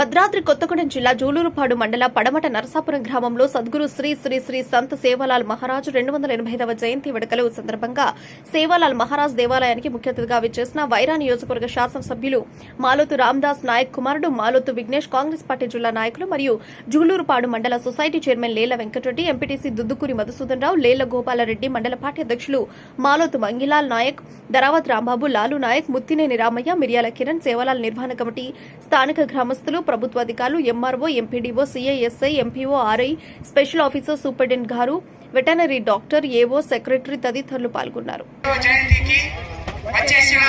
భద్రాద్రి కొత్తగూడెం జిల్లా జూలూరుపాడు మండల పడమట నరసాపురం గ్రామంలో సద్గురు శ్రీ శ్రీ శ్రీ సంత్ సేవాలాల్ మహారాజు రెండు వందల ఎనభై ఐదవ జయంతి వేడుకలు సందర్భంగా సేవాలాల్ మహారాజ్ దేవాలయానికి ముఖ్య అతిథిగా విచ్చేసిన వైరా నియోజకవర్గ శాసనసభ్యులు మాలోతు రామ్దాస్ నాయక్ కుమారుడు మాలోతు విఘ్నేష్ కాంగ్రెస్ పార్టీ జిల్లా నాయకులు మరియు జూలూరుపాడు మండల society chairman Lela Venkata Reddy MPTC Duddukuri Madhusudan Rao Lela Gopal Reddy మండల పార్టీ అధ్యక్షులు మాలోతు మంగిలాల్ నాయక్ దరావత్ రాంబాబు లాలు నాయక్ ముత్తినేని రామయ్య మిర్యాల కిరణ్ సేవలాల్ నిర్వహణ కమిటీ స్థానిక గ్రామస్తులు ప్రభుత్వ అధికారులు MRO MPDO CI SI MPO RI special officer superintendent గారు వెటనరీ డాక్టర్ ఏవో సెక్రటరీ తదితరులు పాల్గొన్నారు. జయంతికి వచ్చేసిన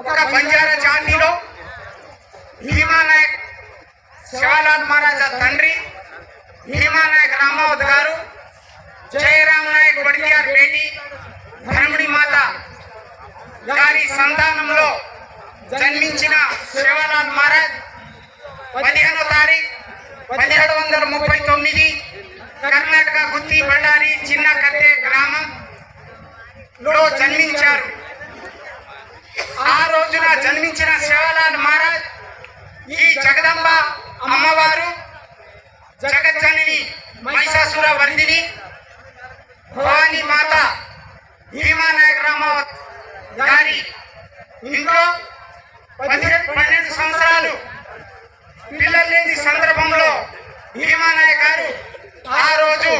ఒక బంజారా జాతిలో భీమా నాయక్ శివలాల్ తండ్రి భీమానాయక్ రామావత్ గారు జయరామ్ నాయక్ బడియార్ బేటి ధర్మిణి మాత గారి సంతానంలో జన్మించిన శివలాల్ మహారాజ్ పదిహేనో తారీఖు పదిహేడు వందల ముప్పై తొమ్మిది కర్ణాటక గుత్తి బళ్ళారి చిన్న కట్టె గ్రామంలో జన్మించారు. ఆ రోజున జన్మించిన శివలాల్ మహారాజ్ ఈ జగదంబ అమ్మవారు జగజ్జనని మహిషాసుర వర్ధిని భవానీ మాత భీమానాయక రామావత్ గారి ఇంట్లో పన్నెండు సంవత్సరాలు పిల్లలు లేని సందర్భంలో భీమానాయక్ గారు ఆ రోజు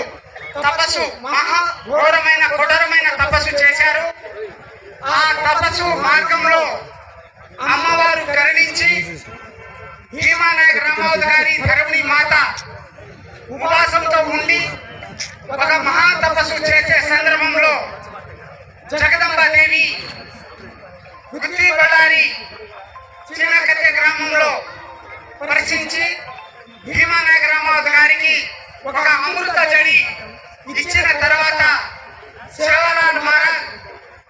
తపస్సు మహా ఘోరమైన కొడరమైన తపస్సు చేశారు. ఆ తపస్సు మార్గంలో అమ్మవారు కరుణించి భీమానాయక రామావత్ గారి ధరణి మాత ఉపవాసంతో ఉండి ఒక మహా తపస్సు గుత్తి చిన్నకట్టె గ్రామంలో పరిశీలించి భీమానాయక గారికి ఒక అమృత జడి ఇచ్చిన తర్వాత శివలాల్ మహారాజ్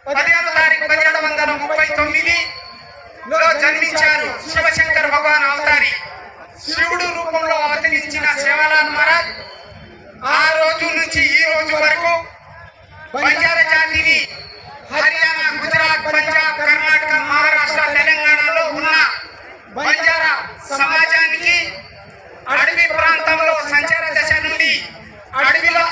పదిహేను తారీఖు పదిహేడు వందల ముప్పై తొమ్మిది లో జన్మించారు శివశంకర్ భగవాన్ అవతారి. శివుడు రూపంలో అవతరించిన శివలాల్ మహారాజ్ ఆ రోజు నుంచి ఈ రోజు వరకు బంజారా జాతిని హర్యానా సమాజానికి అడవి ప్రాంతంలో సంచార దశ నుండి అడవిలో